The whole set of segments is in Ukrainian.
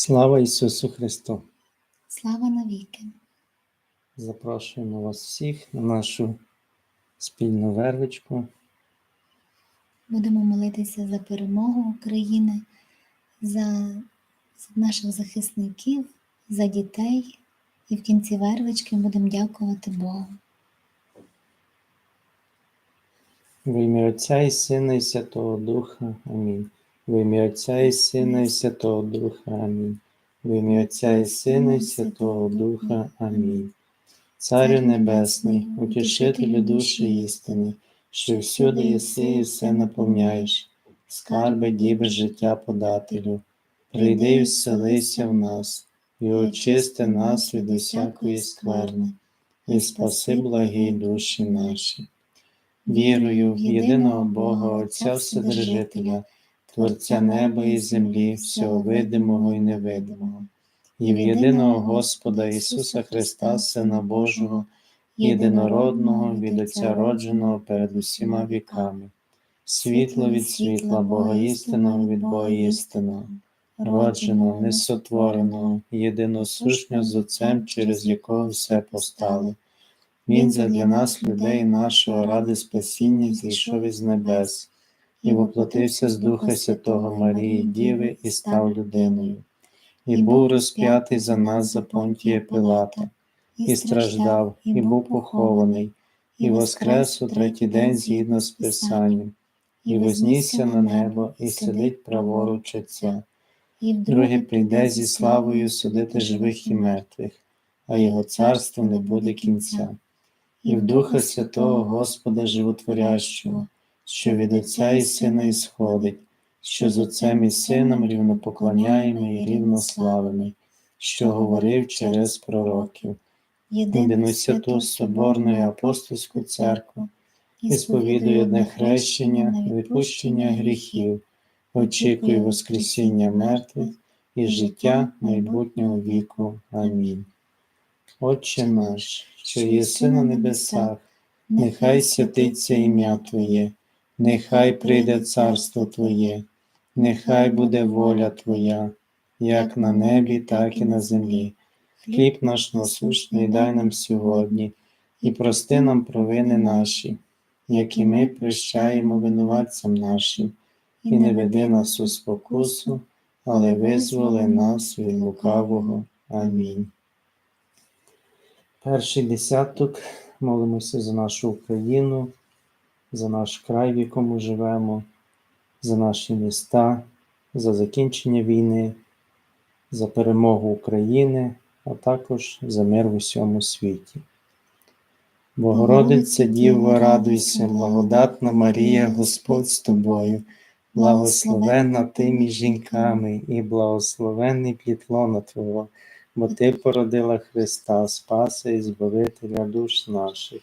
Слава Ісусу Христу! Слава навіки! Запрошуємо вас всіх на нашу спільну вервичку. Будемо молитися за перемогу України, за наших захисників, за дітей. І в кінці вервички будемо дякувати Богу. В ім'я Отця і Сина і Святого Духа. Амінь. В ім'я Отця і Сина і Святого Духа. Амінь. В ім'я Отця і Сина і Святого Духа. Амінь. Царю Небесний, утішителю душі істини, що всюди єси і все наповняєш, скарби діби життя подателю, прийди і вселися в нас, і очисти нас від усякої скверни, і спаси благі душі наші. Вірую в єдиного Бога Отця Вседержителя, Творця неба і землі, всього видимого і невидимого, і в єдиного Господа Ісуса Христа, Сина Божого, єдинородного від Отця родженого перед усіма віками, світло від світла, Бога істинного від Бога істинного, родженого, несотвореного, єдиносушнього з Отцем, через якого все постало. Він задля нас, людей нашого, ради спасіння, зійшов із небес і воплотився з Духа Святого Марії, Діви, і став людиною, і був розп'ятий за нас за понтія Пилата, і страждав, і був похований, і воскрес у третій день згідно з Писанням, і вознісся на небо, і сидить праворуч Отця. І Друге прийде зі славою судити живих і мертвих, а його царство не буде кінця. І в Духа Святого Господа Животворящого, що від Отця і Сина ісходить, що з Отцем і Сином рівнопоклоняємо і рівнославимо, що говорив через пророків, єдину святу Соборну і апостольську церкву, і сповідує одне хрещення, відпущення гріхів, очікую Воскресіння мертвих і життя майбутнього віку. Амінь. Отче наш, що єси на небесах, нехай святиться ім'я Твоє, нехай прийде царство Твоє, нехай буде воля Твоя, як на небі, так і на землі. Хліб наш насущний дай нам сьогодні, і прости нам провини наші, як і ми прощаємо винуватцям нашим, і не веди нас у спокусу, але визволи нас від лукавого. Амінь. Перший десяток молимося за нашу Україну, за наш край, в якому живемо, за наші міста, за закінчення війни, за перемогу України, а також за мир в усьому світі. Богородиця Діво, радуйся, благодатна Марія, Господь з тобою, благословенна ти між жінками, і благословенний плід Твого, бо Ти породила Христа, Спаса і Збавителя душ наших.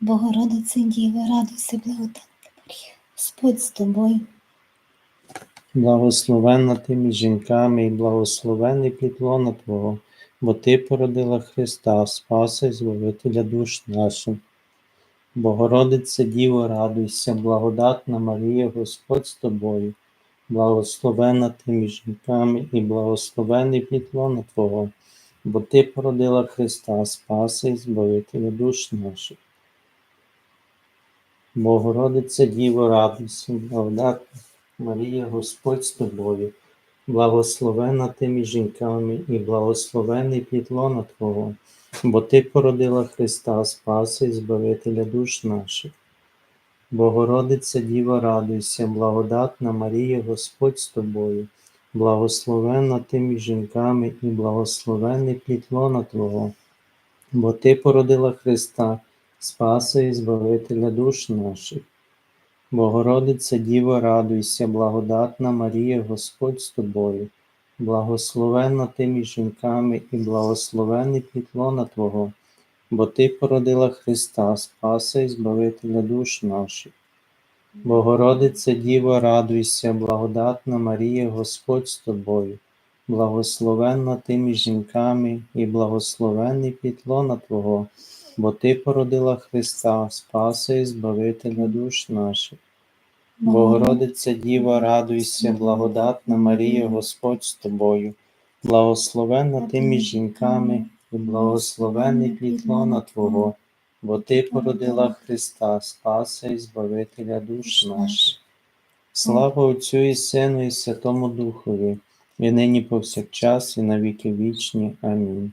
Богородице Діво, радуйся, благодатна Господь з тобою, Благословенна ти між жінками, і благословений плід лона Твого, бо Ти породила Христа, Спаса і Збавителя душ наших. Богородице Діво, радуйся, благодатна Марія, Господь з тобою, благословенна ти між жінками, і благословений плід лона Твого, бо Ти породила Христа, Спаса і Збавителя душ наших. Богородице Діво, радуйся, благодатна Марія, Господь з тобою, благословена ти між жінками, і благословений плід лона Твого, бо Ти породила Христа, Спаса і Збавителя душ наших. Богородиця Діва, радуйся, благодатна Марія, Господь з тобою, благословенна ти між жінками, і благословений плід лона Твого, бо Ти породила Христа, Спаса і Збавителя душ наших. Богородиця Діво, радуйся, благодатна Марія, Господь з тобою, благословенна ти між жінками і благословений плід лона Твого, бо Ти породила Христа, Спаса і Збавителя душ наших. Богородице Діво, радуйся, благодатна Марія, Господь з тобою, благословенна ти між жінками і благословенний плід лона Твого, бо Ти породила Христа, Спаса і Збавителя душ наших. Богородице Діво, радуйся, благодатна Марія, Господь з тобою, благословенна ти між жінками і благословений плід лона Твого, бо Ти породила Христа, Спаса і Збавителя душ наших. Слава Отцю і Сину і Святому Духові, і нині повсякчас, і на віки вічні. Амінь.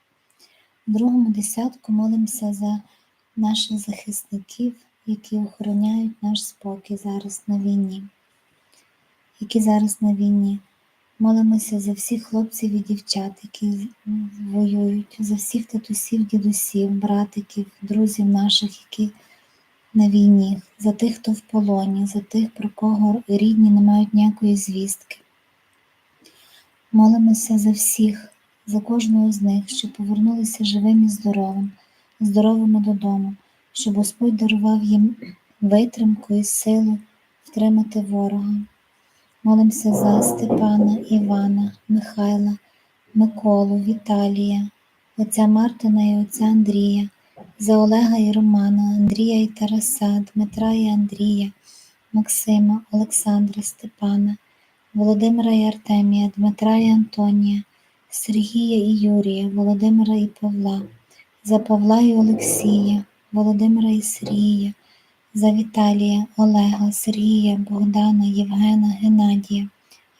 В другому десятку молимося за наших захисників, які охороняють наш спокій зараз на війні, які зараз на війні. Молимося за всіх хлопців і дівчат, які воюють, за всіх татусів, дідусів, братиків, друзів наших, які на війні, за тих, хто в полоні, за тих, про кого рідні не мають ніякої звістки. Молимося за всіх, за кожного з них, щоб повернулися живим і здоровим, здоровими додому, щоб Господь дарував їм витримку і силу втримати ворога. Молимося за Степана, Івана, Михайла, Миколу, Віталія, отця Мартина і отця Андрія, за Олега і Романа, Андрія і Тараса, Дмитра і Андрія, Максима, Олександра, Степана, Володимира і Артемія, Дмитра і Антонія, Сергія і Юрія, Володимира і Павла, за Павла і Олексія, Володимира і Сергія, за Віталія, Олега, Сергія, Богдана, Євгена, Геннадія,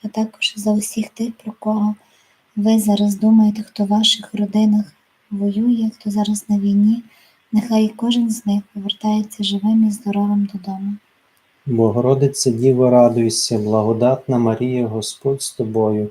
а також за усіх тих, про кого ви зараз думаєте, хто в ваших родинах воює, хто зараз на війні, нехай кожен з них повертається живим і здоровим додому. Богородице Діво, радуйся, благодатна Марія, Господь з тобою,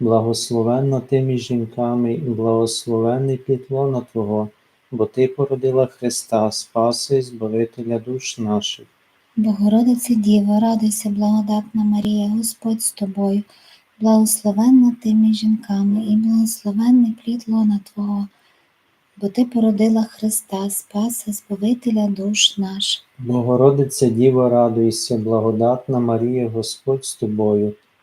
благословенна ти між жінками і благословений плід лона Твого, бо Ти породила Христа, Спаса і Збавителя душ наших. Богородице Діво, радуйся, благодатна Марія, Господь з тобою, благословенна ти між жінками і благословенний плід лона Твого, бо Ти породила Христа, Спаса, Збавителя душ наших. Богородице Діво, радуйся, благодатна Марія, Господь з тобою,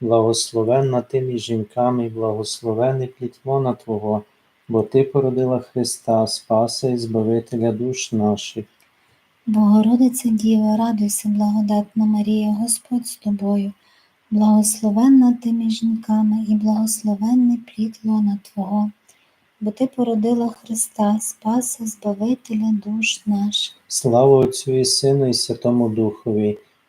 благословенна ти між жінками і благословений плід лона Твого, бо Ти породила Христа, Спаса і Збавителя душ наших. Богородице Діво, радуйся, благодатна Марія, Господь з тобою, благословенна ти між жінками і благословенний плід лона Твого, бо Ти породила Христа, Спаса, Збавителя душ наших. Слава Отцю і Сину і Святому Духові,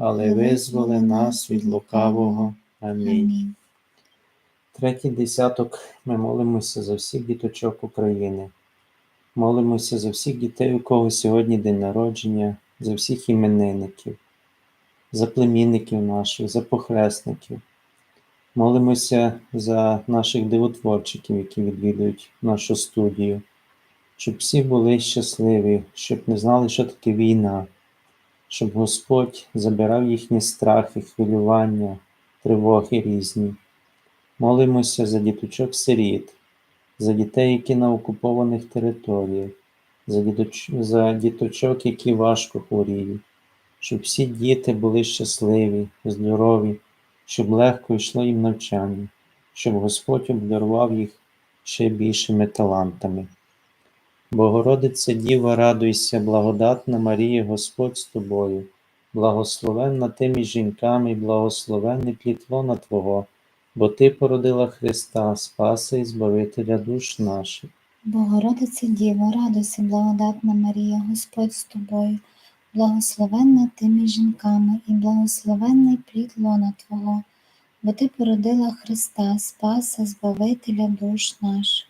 але визволи нас від лукавого. Амінь. Третій десяток ми молимося за всіх діточок України. Молимося за всіх дітей, у кого сьогодні день народження, за всіх іменинників, за племінників наших, за похресників. Молимося за наших дивотворчиків, які відвідують нашу студію, щоб всі були щасливі, щоб не знали, що таке війна, щоб Господь забирав їхні страхи, хвилювання, тривоги різні. Молимося за діточок сиріт, за дітей, які на окупованих територіях, за, діточ... за діточок, які важко хворіють, щоб всі діти були щасливі, здорові, щоб легко йшло їм навчання, щоб Господь обдарував їх ще більшими талантами. Богородиця Діва, радуйся, благодатна Марія, Господь з тобою, благословенна ти між жінками, і благословенний плід Твого, бо Ти породила Христа, Спаса і Збавителя душ наших. Богородице Діво, радуйся, благодатна Марія, Господь з тобою, благословенна ти між жінками, і благословенний плід лона Твого, бо Ти породила Христа, Спаса, Збавителя душ наших.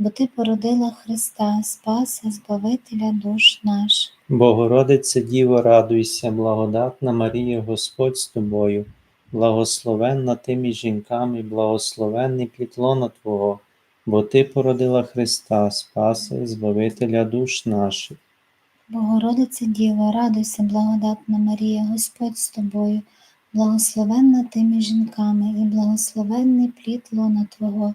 бо Ти породила Христа, Спаса, Збавителя душ наших. Богородиця Діво, радуйся, благодатна Марія, Господь з тобою, благословенна ти між жінками, благословенний плід Твого, бо Ти породила Христа, Спаса Збавителя душ наших. Богородице Діво, радуйся, благодатна Марія, Господь з тобою, благословенна ти між жінками, і благословенний плід лона Твого,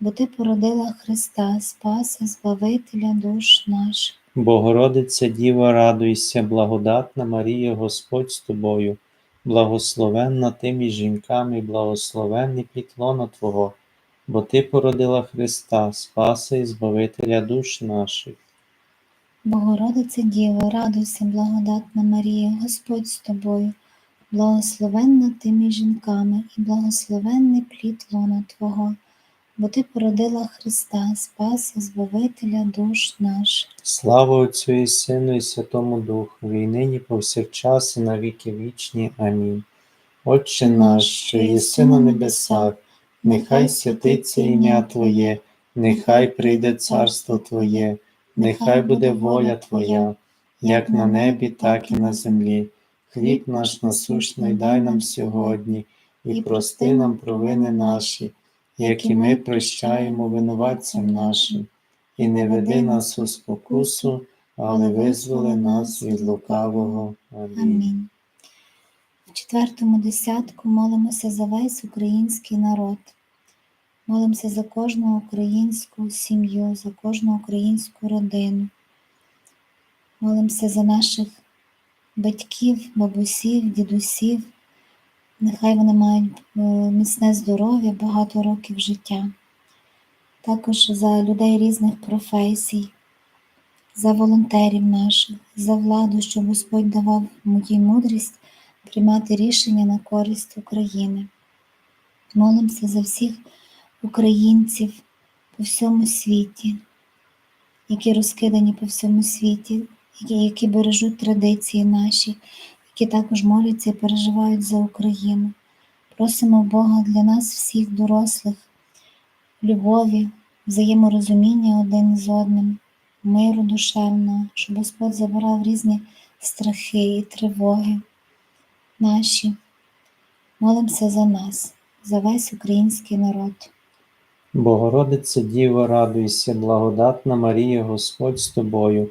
бо Ти породила Христа, Спаса, Збавителя душ наших. Богородиця Діва, радуйся, благодатна Марія, Господь з тобою, благословенна ти між жінками, благословенний плід лона Твого, бо Ти породила Христа, Спаса і Збавителя душ наших. Богородице Діво, радуйся, благодатна Марія, Господь з тобою, благословенна ти між жінками, і благословенний плід лона Твого, бо Ти породила Христа, Спаса, Збавителя душ наших. Слава Отцю і Сину і Святому Духові, і нині повсякчас і на віки вічні. Амінь. Отче наш, що єси на небесах, нехай святиться ім'я Твоє, нехай прийде царство Твоє, нехай буде воля Твоя, як на небі, так і на землі. Хліб наш насущний дай нам сьогодні, і прости нам провини наші, які ми прощаємо винуватцям нашим, і не веди нас у спокусу, але визволи нас від лукавого. Амінь. Амінь. В четвертому десятку молимося за весь український народ. Молимося за кожну українську сім'ю, за кожну українську родину. Молимося за наших батьків, бабусів, дідусів. Нехай вони мають е, міцне здоров'я, багато років життя. Також за людей різних професій, за волонтерів наших, за владу, щоб Господь давав їй мудрість приймати рішення на користь України. Молимося за всіх українців по всьому світі, які розкидані по всьому світі, які, які бережуть традиції наші, які також моляться і переживають за Україну. Просимо Бога для нас, всіх дорослих, любові, взаєморозуміння один з одним, миру душевного, щоб Господь забирав різні страхи і тривоги наші. Молимося за нас, за весь український народ. Богородице Діво, радуйся, благодатна Марія, Господь з тобою,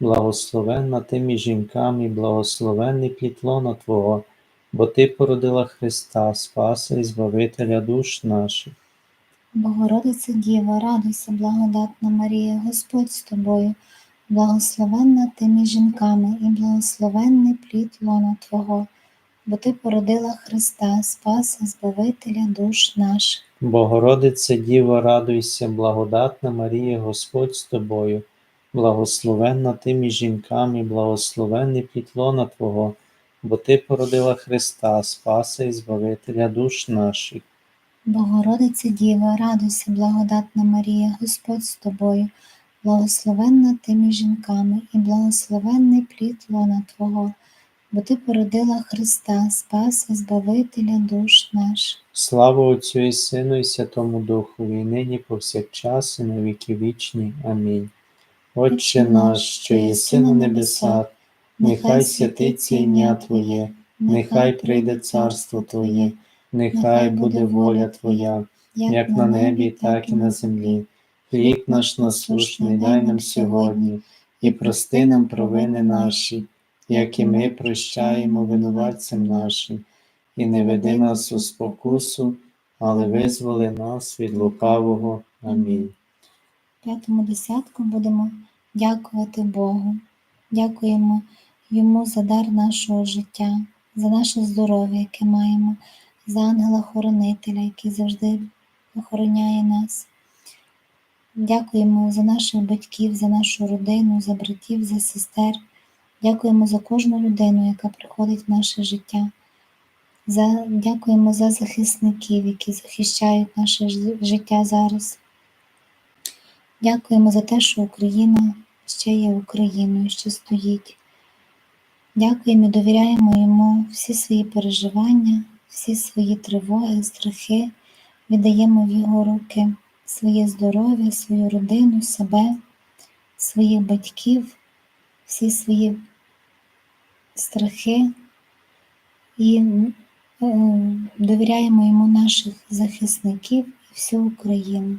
благословенна ти між жінками, благословенний плід лона Твого, бо Ти породила Христа, Спаса і Збавителя душ наших. Богородице Діва, радуйся, благодатна Марія, Господь з тобою, благословенна ти між жінками, і благословенний плід лона Твого, бо Ти породила Христа, Спаса, Збавителя душ наших. Богородице Діво, радуйся, благодатна Марія, Господь з тобою, благословенна ти між жінками, і благословенний плід Твого, бо Ти породила Христа, Спаса і Збавителя душ наших. Богородице Діва, радуйся, благодатна Марія, Господь з тобою, благословенна ти між жінками, і благословенний плід лона Твого, бо Ти породила Христа, Спаса, Збавителя душ наших. Слава Отцю і Сину і Святому Духові, і нині повсякчас і на віки вічні. Амінь. Отче наш, що єси на небесах, нехай святиться ім'я Твоє, нехай прийде царство Твоє, нехай буде воля Твоя, як на небі, так і на землі. Хліб наш насущний дай нам сьогодні, і прости нам провини наші, як і ми прощаємо винуватцям нашим, і не веди нас у спокусу, але визволи нас від лукавого. Амінь. П'ятому десятку будемо дякувати Богу. Дякуємо Йому за дар нашого життя, за наше здоров'я, яке маємо, за ангела-хоронителя, який завжди охороняє нас. Дякуємо за наших батьків, за нашу родину, за братів, за сестер. Дякуємо за кожну людину, яка приходить в наше життя. За, дякуємо за захисників, які захищають наше життя зараз. Дякуємо за те, що Україна ще є Україною, що стоїть. Дякуємо і довіряємо йому всі свої переживання, всі свої тривоги, страхи, віддаємо в його руки своє здоров'я, свою родину, себе, своїх батьків, всі свої страхи і довіряємо йому наших захисників і всю Україну.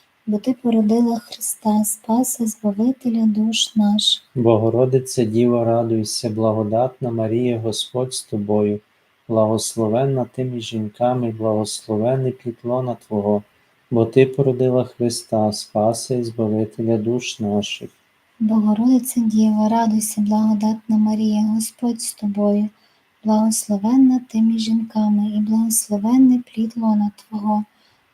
бо ти породила Христа, Спаса, Збавителя душ наших. Богородице Діво, радуйся, благодатна Марія, Господь з тобою, благословенна ти між жінками, благословений плід Твого, бо ти породила Христа, Спаса і Збавителя душ наших. Богородице Діва, радуйся, благодатна Марія, Господь з тобою, благословенна ти між жінками, і благословенний плід лона Твого,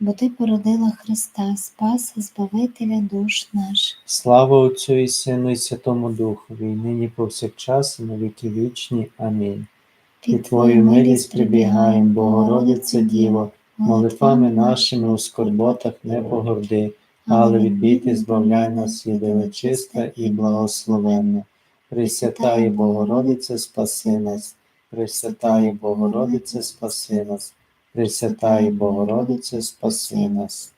бо ти породила Христа, Спаса, Збавителя душ наших. Слава Отцю і Сину і Святому Духові, і нині повсякчас, і на віки вічні. Амінь. Під Твою милість прибігаєм, Богородице Діво, молитвами нашими у скорботах не погорди, але від біди збавляй нас, єдина чиста і благословенна. Пресвятає Богородице, спаси нас, Пресвятає Богородице, спаси нас, Пресвятає Богородице, спаси нас.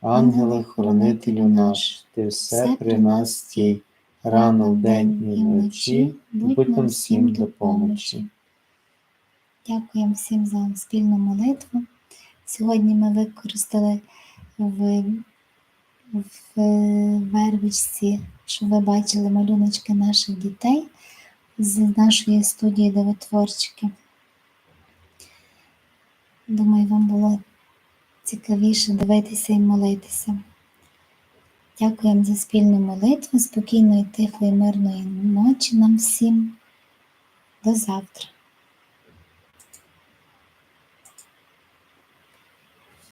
Ангеле, хоронителю наш, ти все при нас стій, рано вдень і вночі, будь нам всім до помочі. Дякуємо всім за спільну молитву. Сьогодні ми використали в, в вервичці, щоб ви бачили малюночки наших дітей з нашої студії Дивотворчики. Думаю, вам було цікавіше дивитися і молитися. Дякуємо за спільну молитву, спокійної, тихої, мирної ночі нам всім. До завтра.